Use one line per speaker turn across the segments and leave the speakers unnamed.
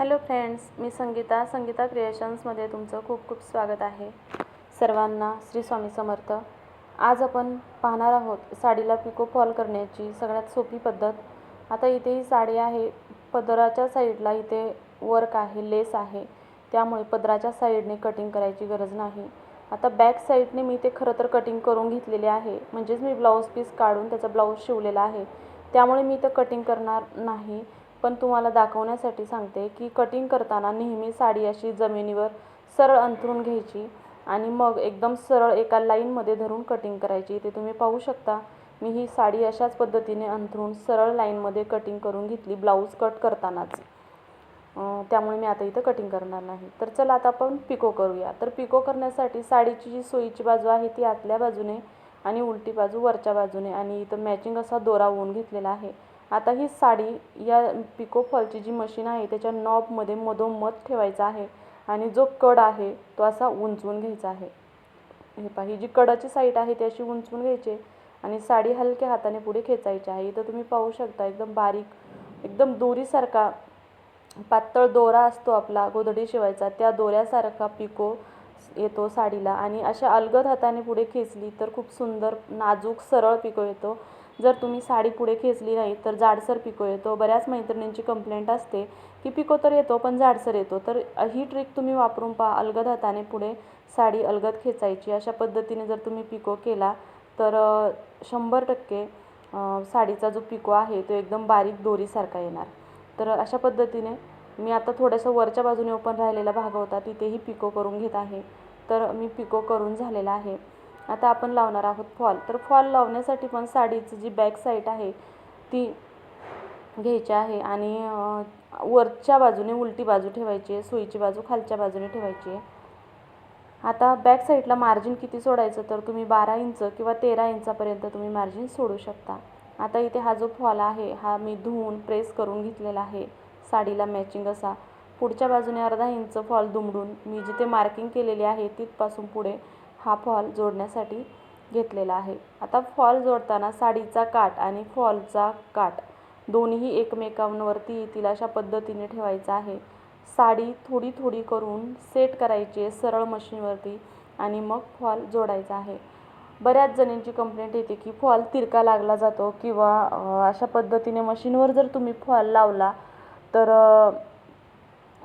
Hello friends मी संगीता संगीता क्रिएशन्समध्ये तुमचं खूप खूप स्वागत आहे. सर्वांना श्री स्वामी समर्थ. आज आपण पाहणार आहोत साडीला पिको फॉल करण्याची सगळ्यात सोपी पद्धत. आता इथे ही साडी आहे पदराच्या साईडला इथे वर्क आहे लेस आहे. त्यामुळे पदराच्या साईडने कटिंग करायची गरज नाही. आता बॅक साईडने मी ते खरं तर कटिंग करून घेतलेले आहे. म्हणजेच मी ब्लाऊज पीस काढून त्याचा ब्लाऊज शिवलेला आहे. त्यामुळे मी इथं कटिंग करणार नाही. पण तुम्हाला दाखवण्यासाठी सांगते की कटिंग करताना नेहमी साडी अशी जमिनीवर सरळ अंथरून घ्यायची आणि मग एकदम सरळ एका लाईनमध्ये धरून कटिंग करायची. ते तुम्ही पाहू शकता मी ही साडी अशाच पद्धतीने अंथरून सरळ लाईनमध्ये कटिंग करून घेतली ब्लाऊज कट करतानाच. त्यामुळे मी आता इथं कटिंग करणार नाही. तर चला आता आपण पिको करूया. तर पिको करण्यासाठी साडीची जी सोयीची बाजू आहे ती आतल्या बाजूने आणि उलटी बाजू वरच्या बाजूने आणि इथं मॅचिंग असा दोरा होऊन घेतलेला आहे. आता ही साडी या पिको फॉलची जी मशीन आहे त्याच्या नॉबमध्ये मधोमध ठेवायचा आहे आणि जो कड आहे तो असा उंचवून घ्यायचा आहे. हे पहा ही जी कडाची साईड आहे ती अशी उंचवून घ्यायची आणि साडी हलक्या हाताने पुढे खेचायची आहे. इथं तुम्ही पाहू शकता एकदम बारीक एकदम दोरीसारखा पातळ दोरा असतो आपला गोधडी शिवायचा. त्या दोऱ्यासारखा पिको येतो साडीला आणि अशा अलगद हाताने पुढे खेचली तर खूप सुंदर नाजूक सरळ पिको येतो. जर तुम्ही साडी पुढे खेचली नाही तर जाडसर पिको येतो. बऱ्याच मैत्रिणींची कंप्लेंट असते की पिको तर येतो पण जाडसर येतो. तर ही ट्रिक तुम्ही वापरून पहा. अलगद हाताने पुढे साडी अलगद खेचायची. अशा पद्धतीने जर तुम्ही पिको केला तर शंभर टक्के साडीचा जो पिको आहे तो एकदम बारीक दोरीसारखा येणार. तर अशा पद्धतीने मी आता थोडंसं वरच्या बाजूने ओपन राहिलेला भाग होता तिथेही पिको करून घेत आहे. तर मी पिको करून झालेला आहे. आता आपण लावणार आहोत फॉल. तर फॉल लावण्यासाठी पण साडीची जी बॅक साईड आहे ती घ्यायची आहे आणि वरच्या बाजूने उलटी बाजू ठेवायची आहे सुईची बाजू खालच्या बाजूने ठेवायची आहे. आता बॅक साईडला मार्जिन किती सोडायचं तर तुम्ही बारा इंच किंवा तेरा इंचापर्यंत तुम्ही मार्जिन सोडू शकता. आता इथे हा जो फॉल आहे हा मी धुवून प्रेस करून घेतलेला आहे. साडीला मॅचिंग असा. पुढच्या बाजूने अर्धा इंच फॉल दुमडून मी जिथे मार्किंग केलेली आहे तिथपासून पुढे हा फॉल जोडण्यासाठी घेतलेला आहे. आता फॉल जोडताना साडीचा काठ आणि फॉलचा काठ दोन्ही एकमेकांवरती येतील अशा पद्धतीने ठेवायचा आहे. साडी थोडी थोडी करून सेट करायची आहे सरळ मशीनवरती आणि मग फॉल जोडायचा आहे. बऱ्याच जणींची कंप्लेंट येते की फॉल तिरका लागला जातो किंवा अशा पद्धतीने मशीनवर जर तुम्ही फॉल लावला तर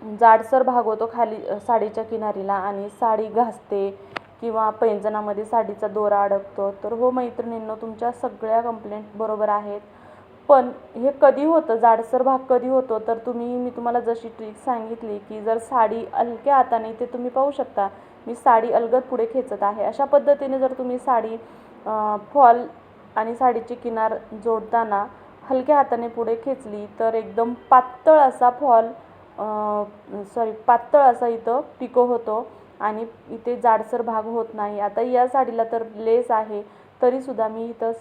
जाडसर भाग होतो खाली साडीच्या किनारीला आणि साडी घासते किंवा पैंजणामध्ये साडीचा दोरा अडकतो तर हो मैत्रिणींनो तुमच्या सगळ्या कंप्लेंट बरोबर आहेत. पण हे कधी होतं? जाडसर भाग कधी होतो? तर तुम्ही मी तुम्हाला जशी ट्रिक सांगितली की जर साडी हलक्या हाताने ते तुम्ही पाहू शकता मी साडी अलगद पुढे खेचत आहे. अशा पद्धतीने जर तुम्ही साडी फॉल आणि साडीची किनार जोडताना हलक्या हाताने पुढे खेचली तर एकदम पातळ असा फॉल सॉरी पातळ असा इथं पिको होतो. आणि इथे जाडसर भाग होत नाही. आता या साडीला तर लेस आहे तरीसुद्धा मी इथं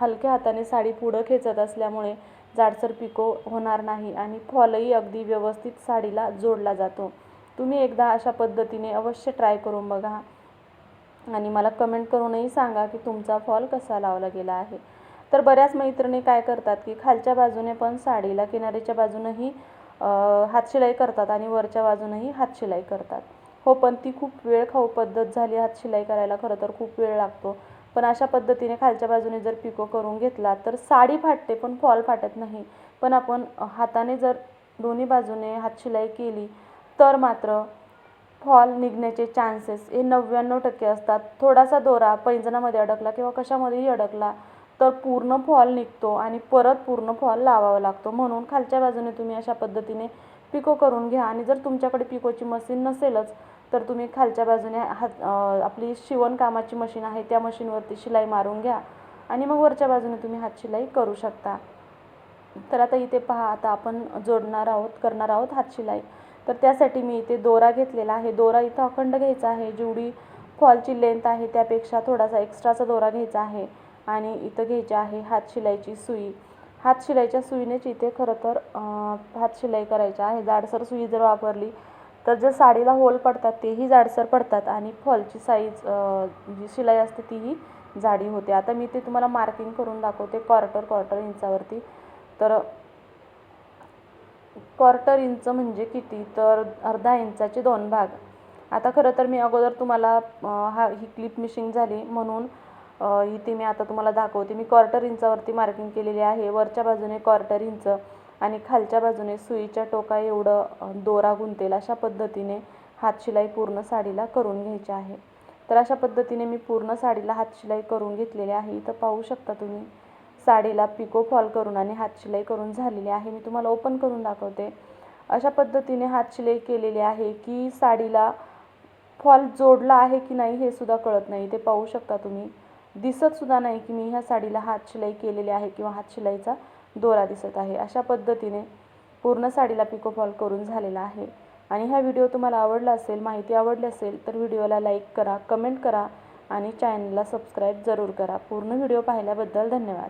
हलक्या हाताने साडी पुढं खेचत असल्यामुळे जाडसर पिको होणार नाही आणि फॉलही अगदी व्यवस्थित साडीला जोडला जातो. तुम्ही एकदा अशा पद्धतीने अवश्य ट्राय करून बघा आणि मला कमेंट करूनही सांगा की तुमचा फॉल कसा लावला गेला आहे. तर बऱ्याच मैत्रिणी काय करतात की खालच्या बाजूने पण साडीला किनारीच्या बाजूनही हातशिलाई करतात आणि वरच्या बाजूनही हातशिलाई करतात. हो पण ती खूप वेळ खाऊ पद्धत झाली. हातशिलाई करायला खरं तर खूप वेळ लागतो. पण अशा पद्धतीने खालच्या बाजूने जर पिको करून घेतला तर साडी फाटते पण फॉल फाटत नाही. पण आपण हाताने जर दोन्ही बाजूने हातशिलाई केली तर मात्र फॉल निघण्याचे चान्सेस हे नव्याण्णव टक्के असतात. थोडासा दोरा पैंजणामध्ये अडकला किंवा कशामध्येही अडकला तर पूर्ण फॉल निघतो आणि परत पूर्ण फॉल लावावा लागतो. म्हणून खालच्या बाजूने तुम्ही अशा पद्धतीने पिको करून घ्या आणि जर तुमच्याकडे पिकोची मशीन नसेलच तर तुम्ही खालच्या बाजूने हात आपली शिवणकामाची मशीन आहे त्या मशीनवरती शिलाई मारून घ्या आणि मग वरच्या बाजूने तुम्ही हात शिलाई करू शकता. तर आता इथे पहा आता आपण जोडणार आहोत करणार आहोत हातशिलाई तर त्यासाठी मी इथे दोरा घेतलेला आहे. दोरा इथं अखंड घ्यायचा आहे. जेवढी फॉलची लेंथ आहे त्यापेक्षा थोडासा एक्स्ट्राचा दोरा घ्यायचा आहे आणि इथं घ्यायची आहे हातशिलाईची सुई. हातशिलाईच्या सुईनेच इथे खरं तर हात हातशिलाई करायची आहे. जाडसर सुई जर वापरली तर जे साडीला होल पडतात तेही जाडसर पडतात आणि फॉलची साईज जी शिलाई असते तीही जाडी होते. आता मी ते तुम्हाला मार्किंग करून दाखवते क्वार्टर क्वार्टर इंचावरती. तर क्वार्टर इंच म्हणजे किती? तर अर्धा इंचाचे दोन भाग. आता खरं तर मी अगोदर तुम्हाला हा ही क्लिप मिशिंग झाली म्हणून इथे मी आता तुम्हाला दाखवते. मी क्वार्टर इंचावरती मार्किंग केलेली आहे. वरच्या बाजूने क्वार्टर इंच आणि खालच्या बाजूने सुईच्या टोका एवढं दोरा गुंतेल अशा पद्धतीने हातशिलाई पूर्ण साडीला करून घ्यायची आहे. तर अशा पद्धतीने मी पूर्ण साडीला हातशिलाई करून घेतलेली आहे. इथं पाहू शकता तुम्ही साडीला पिको फॉल करून आणि हातशिलाई करून झालेली आहे. मी तुम्हाला ओपन करून दाखवते. अशा पद्धतीने हातशिलाई केलेली आहे की साडीला फॉल जोडला आहे की नाही हे सुद्धा कळत नाही. ते पाहू शकता तुम्ही. दिसत सुद्धा नाही की मी ह्या साडीला हात शिलाई केलेली आहे किंवा हातशिलाईचा दोरा दिसत आहे. अशा पद्धतीने पूर्ण साडीला पिको फॉल करून झालेला आहे. आणि हा व्हिडिओ तुम्हाला आवडला असेल माहिती आवडली असेल तर व्हिडिओला लाईक करा कमेंट करा आणि चॅनलला सबस्क्राईब जरूर करा. पूर्ण व्हिडिओ पाहिल्याबद्दल धन्यवाद.